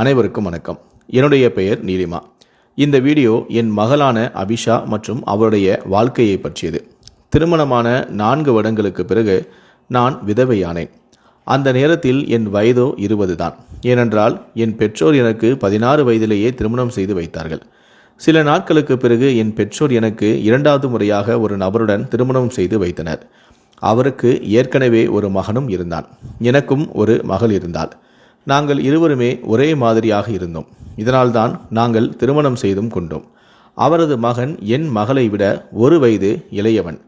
அனைவருக்கும் வணக்கம். என்னுடைய பெயர் நீலிமா. இந்த வீடியோ என் மகளான அபிஷா மற்றும் அவருடைய வாழ்க்கையை பற்றியது. திருமணமான நான்கு வருடங்களுக்கு பிறகு நான் விதவையானேன். அந்த நேரத்தில் என் வயதோ இருபது தான். ஏனென்றால் என் பெற்றோர் எனக்கு பதினாறு வயதிலேயே திருமணம் செய்து வைத்தார்கள். சில நாட்களுக்கு பிறகு என் பெற்றோர் எனக்கு இரண்டாவது முறையாக ஒரு நபருடன் திருமணம் செய்து வைத்தனர். அவருக்கு ஏற்கனவே ஒரு மகனும் இருந்தான். எனக்கும் ஒரு மகள் இருந்தாள். நாங்கள் இருவருமே ஒரே மாதிரியாக இருந்தோம். இதனால்தான் நாங்கள் திருமணம் செய்தும் கொண்டோம். அவரது மகன் என் மகளை விட ஒரு வயது இளையவன்.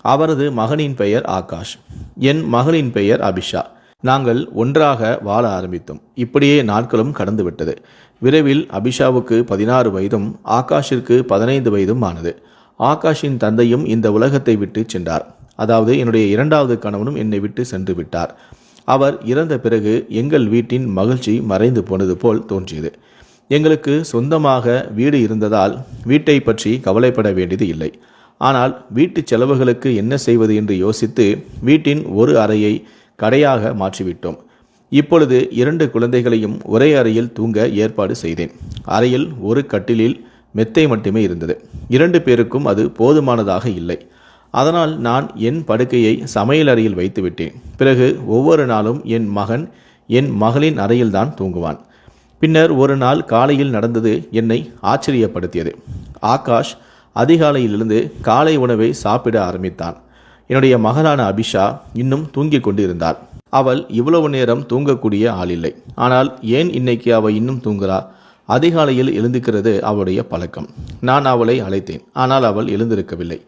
அவரது மகனின் பெயர் ஆகாஷ். என் மகளின் பெயர் அபிஷா. நாங்கள் ஒன்றாக வாழ ஆரம்பித்தோம். இப்படியே நாட்களும் கடந்துவிட்டது விரைவில் அபிஷாவுக்கு பதினாறு வயதும் ஆகாஷிற்கு பதினைந்து வயதும் ஆனது. ஆகாஷின் தந்தையும் இந்த உலகத்தை விட்டு சென்றார். அதாவது என்னுடைய இரண்டாவது கணவனும் என்னை விட்டு சென்று விட்டார். அவர் இறந்த பிறகு எங்கள் வீட்டின் மகிழ்ச்சி மறைந்து போனது போல் தோன்றியது. எங்களுக்கு சொந்தமாக வீடு இருந்ததால் வீட்டை பற்றி கவலைப்பட வேண்டியது இல்லை. ஆனால் வீட்டு செலவுகளுக்கு என்ன செய்வது என்று யோசித்து வீட்டின் ஒரு அறையை கடையாக மாற்றிவிட்டோம். இப்பொழுது இரண்டு குழந்தைகளையும் ஒரே அறையில் தூங்க ஏற்பாடு செய்தேன். அறையில் ஒரு கட்டிலில் மெத்தை மட்டுமே இருந்தது. இரண்டு பேருக்கும் அது போதுமானதாக இல்லை. அதனால் நான் என் படுக்கையை சமையல் அறையில் வைத்துவிட்டேன். பிறகு ஒவ்வொரு நாளும் என் மகன் என் மகளின் அறையில்தான் தூங்குவான். பின்னர் ஒரு நாள் காலையில் நடந்தது என்னை ஆச்சரியப்படுத்தியது. ஆகாஷ் அதிகாலையிலிருந்து காலை உணவை சாப்பிட ஆரம்பித்தான். என்னுடைய மகளான அபிஷா இன்னும் தூங்கிக் கொண்டிருந்தாள். அவள் இவ்வளவு நேரம் தூங்கக்கூடிய ஆள் இல்லை ஆனால் ஏன் இன்னைக்கு அவள் இன்னும் தூங்குறா? அதிகாலையில் எழுந்துக்கிறது அவளுடைய பழக்கம். நான் அவளை அழைத்தேன். ஆனால் அவள் எழுந்திருக்கவில்லை.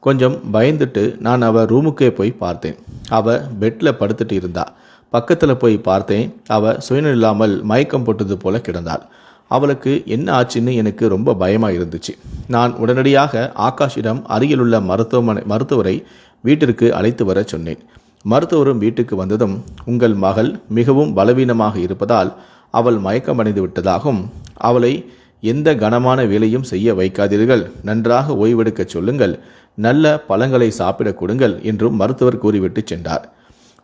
கொஞ்சம் பயந்துட்டு நான் அவள் ரூமுக்கே போய் பார்த்தேன். அவள் பெட்டில் படுத்துட்டு இருந்தா. பக்கத்தில் போய் பார்த்தேன். அவள் சுயநலம் இல்லாமல் மயக்கம் போட்டது போல கிடந்தாள். அவளுக்கு என்ன ஆச்சுன்னு எனக்கு ரொம்ப பயமாக இருந்துச்சு. நான் உடனடியாக ஆகாஷிடம் அருகிலுள்ள மருத்துவமனை மருத்துவரை வீட்டிற்கு அழைத்து வர சொன்னேன். மருத்துவரும் வீட்டுக்கு வந்ததும் உங்கள் மகள் மிகவும் பலவீனமாக இருப்பதால் அவள் மயக்கமடைந்து விட்டதாகவும் அவளை எந்த கனமான வேலையும் செய்ய வைக்காதீர்கள். நன்றாக ஓய்வெடுக்கச் சொல்லுங்கள். நல்ல பழங்களை சாப்பிடக் கொடுங்கள் என்றும் மருத்துவர் கூறிவிட்டு சென்றார்.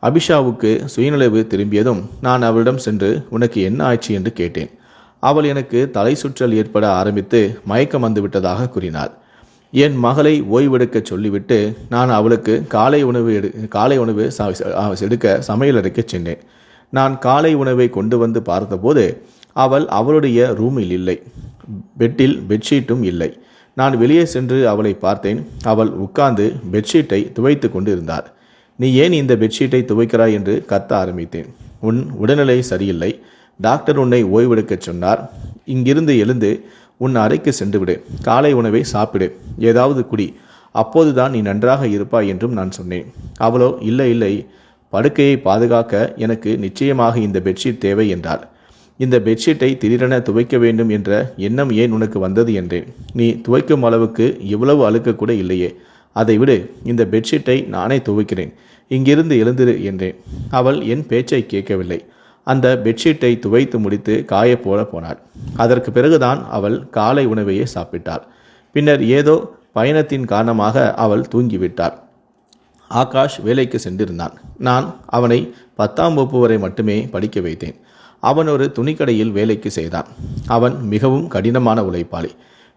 அபிஷாவுக்கு சுயநிலைவு திரும்பியதும் நான் அவளிடம் சென்று உனக்கு என்ன ஆச்சு என்று கேட்டேன். அவள் எனக்கு தலை சுற்றல் ஏற்பட ஆரம்பித்து மயக்கம் வந்து விட்டதாக கூறினாள். என் மகளை ஓய்வெடுக்க சொல்லிவிட்டு நான் அவளுக்கு காலை உணவு எடு காலை உணவு ச- எடுக்க சமையலறைக்கு சென்றேன். நான் காலை உணவை கொண்டு வந்து பார்த்தபோது அவள் அவளுடைய ரூமில் இல்லை. பெட்டில் பெட்ஷீட்டும் இல்லை. நான் வெளியே சென்று அவளை பார்த்தேன். அவள் உட்கார்ந்து பெட்ஷீட்டை துவைத்து கொண்டிருந்தார் நீ ஏன் இந்த பெட்ஷீட்டை துவைக்கிறாய்? என்று கத்த ஆரம்பித்தேன். உன் உடல்நிலை சரியில்லை. டாக்டர் உன்னை ஓய்வெடுக்கச் சொன்னார். இங்கிருந்து எழுந்து உன் அறைக்கு சென்று விடு. காலை உணவை சாப்பிடு. ஏதாவது குடி. அப்போதுதான் நீ நன்றாக இருப்பாய் என்றும் நான் சொன்னேன். அவளோ இல்லை இல்லை. படுக்கையை பாதுகாக்க எனக்கு நிச்சயமாக இந்த பெட்ஷீட் தேவை என்றாள். இந்த பெட்ஷீட்டை திடீரென துவைக்க வேண்டும் என்ற எண்ணம் ஏன் உனக்கு வந்தது என்றேன் நீ துவைக்கும் அளவுக்கு இவ்வளவு அழுக்க கூட இல்லையே. அதை விடு இந்த பெட்ஷீட்டை நானே துவைக்கிறேன். இங்கிருந்து எழுந்திரு என்றேன் அவள் என் பேச்சை கேட்கவில்லை. அந்த பெட்ஷீட்டை துவைத்து முடித்து காய போனாள். அதற்கு பிறகுதான் அவள் காலை உணவையே சாப்பிட்டாள். பின்னர் ஏதோ பயணத்தின் காரணமாக அவள் தூங்கிவிட்டாள். ஆகாஷ் வேலைக்கு சென்றிருந்தான். நான் அவனை பத்தாம் வகுப்பு வரை மட்டுமே படிக்க வைத்தேன். அவன் ஒரு துணிக்கடையில் வேலைக்கு செய்தான். அவன் மிகவும் கடினமான உழைப்பாளி.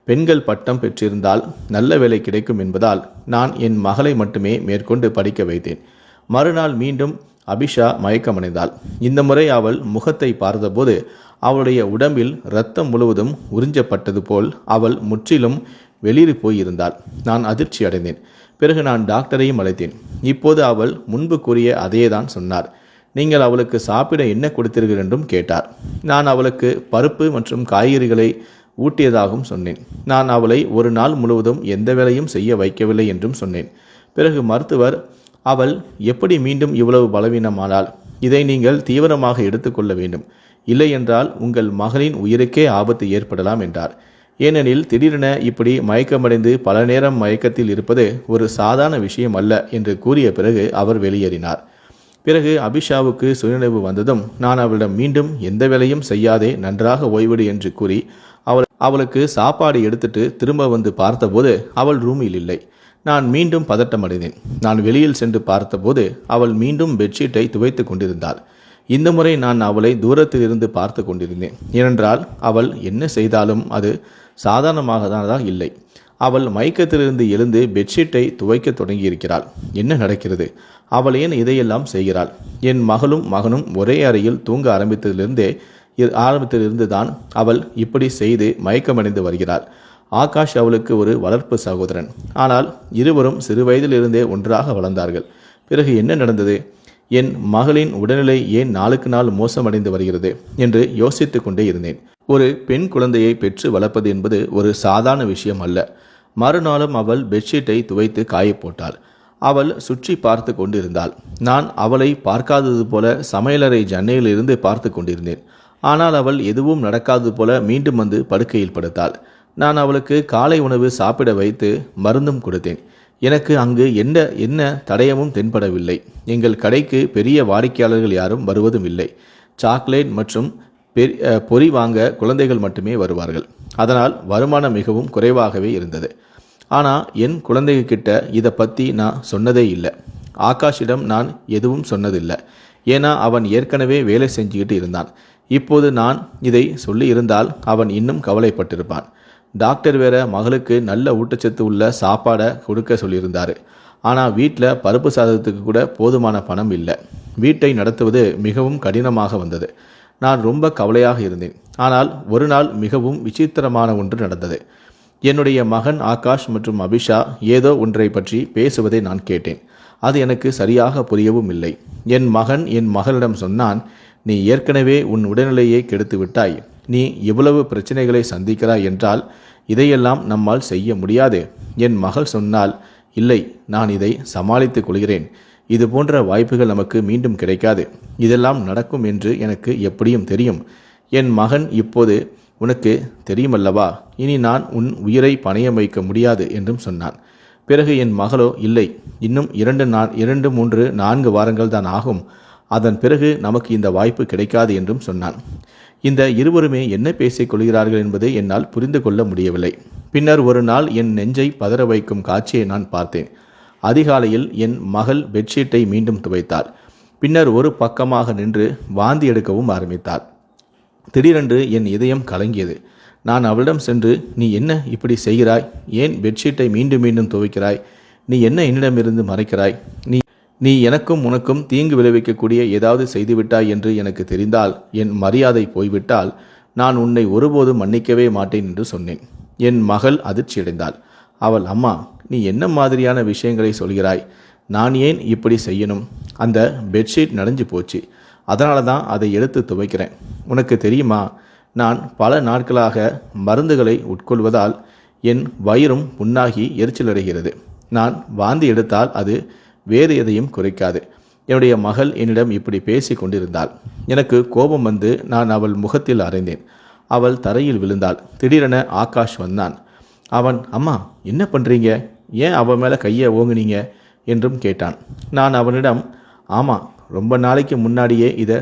பெண்கள் பட்டம் பெற்றிருந்தால் நல்ல வேலை கிடைக்கும் என்பதால் நான் என் மகளை மட்டுமே மேற்கொண்டு படிக்க வைத்தேன். மறுநாள் மீண்டும் அபிஷா மயக்கமடைந்தாள். இந்த முறை அவள் முகத்தை பார்த்தபோது அவளுடைய உடம்பில் ரத்தம் முழுவதும் உறிஞ்சப்பட்டது போல் அவள் முற்றிலும் வெளியே போயிருந்தாள். நான் அதிர்ச்சி அடைந்தேன் பிறகு நான் டாக்டரையும் அழைத்தேன். இப்போது அவள் முன்பு கூறிய அதேதான் சொன்னார். நீங்கள் அவளுக்கு சாப்பிட என்ன கொடுத்தீர்கள் என்றும் கேட்டார். நான் அவளுக்கு பருப்பு மற்றும் காய்கறிகளை ஊட்டியதாகவும் சொன்னேன். நான் அவளை ஒரு நாள் முழுவதும் எந்த வேலையும் செய்ய வைக்கவில்லை என்றும் சொன்னேன். பிறகு மருத்துவர் அவள் எப்படி மீண்டும் இவ்வளவு பலவீனமானாள் இதை நீங்கள் தீவிரமாக எடுத்துக்கொள்ள வேண்டும். இல்லையென்றால் உங்கள் மகளின் உயிருக்கே ஆபத்து ஏற்படலாம் என்றார். ஏனெனில் திடீரென இப்படி மயக்கமடைந்து பல நேரம் மயக்கத்தில் இருப்பது ஒரு சாதாரண விஷயம் அல்ல என்று கூறிய பிறகு அவர் வெளியேறினார். பிறகு அபிஷாவுக்கு சுயநினைவு வந்ததும் நான் அவளிடம் மீண்டும் எந்த வேலையும் செய்யாதே நன்றாக ஓய்விடு என்று கூறி அவள் அவளுக்கு சாப்பாடு எடுத்துட்டு திரும்ப வந்து பார்த்தபோது அவள் ரூமில் இல்லை. நான் மீண்டும் பதட்டமடைந்தேன் நான் வெளியில் சென்று பார்த்தபோது அவள் மீண்டும் பெட்ஷீட்டை துவைத்து கொண்டிருந்தாள். இந்த முறை நான் அவளை தூரத்தில் இருந்து பார்த்து கொண்டிருந்தேன். ஏனென்றால் அவள் என்ன செய்தாலும் அது சாதாரணமாகதான் இல்லை. அவள் மயக்கத்திலிருந்து எழுந்து பெட்ஷீட்டை துவைக்க தொடங்கியிருக்கிறாள். என்ன நடக்கிறது? அவள் ஏன் இதையெல்லாம் செய்கிறாள்? என் மகளும் மகனும் ஒரே அறையில் தூங்க ஆரம்பித்ததிலிருந்தே இ- ஆரம்பத்திலிருந்து தான் அவள் இப்படி செய்து மயக்கமடைந்து வருகிறாள். ஆகாஷ் அவளுக்கு ஒரு வளர்ப்பு சகோதரன். ஆனால் இருவரும் சிறுவயதிலிருந்தே ஒன்றாக வளர்ந்தார்கள். பிறகு என்ன நடந்தது? என் மகளின் உடல்நிலை ஏன் நாளுக்கு நாள் மோசமடைந்து வருகிறது? என்று யோசித்துக்கொண்டே இருந்தேன். ஒரு பெண் குழந்தையை பெற்று வளர்ப்பது என்பது ஒரு சாதாரண விஷயம் அல்ல. மறுநாளும் அவள் பெட்ஷீட்டை துவைத்து காய போட்டாள் அவள் சுற்றி பார்த்து கொண்டிருந்தாள். நான் அவளை பார்க்காதது போல சமையலறை ஜன்னையிலிருந்து பார்த்து கொண்டிருந்தேன். ஆனால் அவள் எதுவும் நடக்காதது போல மீண்டும் வந்து படுக்கையில் படுத்தாள். நான் அவளுக்கு காலை உணவு சாப்பிட வைத்து மருந்தும் கொடுத்தேன். எனக்கு அங்கு என்ன என்ன தடயமும் தென்படவில்லை. எங்கள் கடைக்கு பெரிய வாடிக்கையாளர்கள் யாரும் வருவதும் இல்லை. சாக்லேட் மற்றும் பெரி பொரி வாங்க குழந்தைகள் மட்டுமே வருவார்கள். அதனால் வருமானம் மிகவும் குறைவாகவே இருந்தது. ஆனால் என் குழந்தைகிட்ட இதை பற்றி நான் சொன்னதே இல்லை. ஆகாஷிடம் நான் எதுவும் சொன்னதில்லை. ஏன்னா அவன் ஏற்கனவே வேலை செஞ்சுக்கிட்டு இருந்தான். இப்போது நான் இதை சொல்லி இருந்தால் அவன் இன்னும் கவலைப்பட்டிருப்பான். டாக்டர் வேற மகளுக்கு நல்ல ஊட்டச்சத்து உள்ள சாப்பாடை கொடுக்க சொல்லியிருந்தாரு. ஆனால் வீட்டில் பருப்பு சாதத்துக்கு கூட போதுமான பணம் இல்லை. வீட்டை நடத்துவது மிகவும் கடினமாக வந்தது. நான் ரொம்ப கவலையாக இருந்தேன். ஆனால் ஒரு நாள் மிகவும் விசித்திரமான ஒன்று நடந்தது. என்னுடைய மகன் ஆகாஷ் மற்றும் அபிஷா ஏதோ ஒன்றை பற்றி பேசுவதை நான் கேட்டேன். அது எனக்கு சரியாக புரியவும் இல்லை. என் மகன் என் மகளிடம் சொன்னான் நீ ஏற்கனவே உன் உடல்நிலையை கெடுத்து விட்டாய். நீ இவ்வளவு பிரச்சனைகளை சந்திக்கிறாய் என்றால் இதையெல்லாம் நம்மால் செய்ய முடியாது. என் மகள் சொன்னால் இல்லை நான் இதை சமாளித்துக் கொள்கிறேன். இது போன்ற வாய்ப்புகள் நமக்கு மீண்டும் கிடைக்காது. இதெல்லாம் நடக்கும் என்று எனக்கு எப்படியும் தெரியும். என் மகன் இப்போது உனக்கு தெரியுமல்லவா? இனி நான் உன் உயிரை பணயம் வைக்க முடியாது என்றும் சொன்னான். பிறகு என் மகளோ இல்லை. இன்னும் இரண்டு நா இரண்டு மூன்று நான்கு வாரங்கள் தான் ஆகும். அதன் பிறகு நமக்கு இந்த வாய்ப்பு கிடைக்காது என்றும் சொன்னான். இந்த இருவருமே என்ன பேசிக் கொள்கிறார்கள் என்பதை என்னால் புரிந்து கொள்ள முடியவில்லை. பின்னர் ஒரு நாள் என் நெஞ்சை பதற வைக்கும் காட்சியை நான் பார்த்தேன். அதிகாலையில் என் மகள் பெட்ஷீட்டை மீண்டும் துவைத்தாள். பின்னர் ஒரு பக்கமாக நின்று வாந்தி எடுக்கவும் ஆரம்பித்தாள். திடீரென்று என் இதயம் கலங்கியது. நான் அவளிடம் சென்று நீ என்ன இப்படி செய்கிறாய்? ஏன் பெட்ஷீட்டை மீண்டும் மீண்டும் துவைக்கிறாய்? நீ என்ன என்னிடமிருந்து மறைக்கிறாய்? நீ நீ எனக்கும் உனக்கும் தீங்கு விளைவிக்கக்கூடிய ஏதாவது செய்துவிட்டாய் என்று எனக்கு தெரிந்தால் என் மரியாதை போய்விட்டால் நான் உன்னை ஒருபோதும் மன்னிக்கவே மாட்டேன் என்று சொன்னேன். என் மகள் அதிர்ச்சியடைந்தாள். அவள் அம்மா நீ என்ன மாதிரியான விஷயங்களை சொல்கிறாய்? நான் ஏன் இப்படி செய்யணும்? அந்த பெட்ஷீட் நனைஞ்சு போச்சு. அதனால தான் அதை எடுத்து துவைக்கிறேன். உனக்கு தெரியுமா? நான் பல நாட்களாக மருந்துகளை உட்கொள்வதால் என் வயிறும் புண்ணாகி எரிச்சலடைகிறது நான் வாந்தி எடுத்தால் அது வேறு எதையும் குறைக்காது. என்னுடைய மகள் என்னிடம் இப்படி பேசி கொண்டிருந்தாள். எனக்கு கோபம் வந்து நான் அவள் முகத்தில் அறைந்தேன். அவள் தரையில் விழுந்தாள். திடீரென ஆகாஷ் வந்தான். அவன் அம்மா என்ன பண்ணுறீங்க ஏன் அவன் மேலே கையை ஓங்குனீங்க? என்றும் கேட்டான். நான் அவனிடம் ஆமாம் ரொம்ப நாளைக்கு முன்னாடியே இதை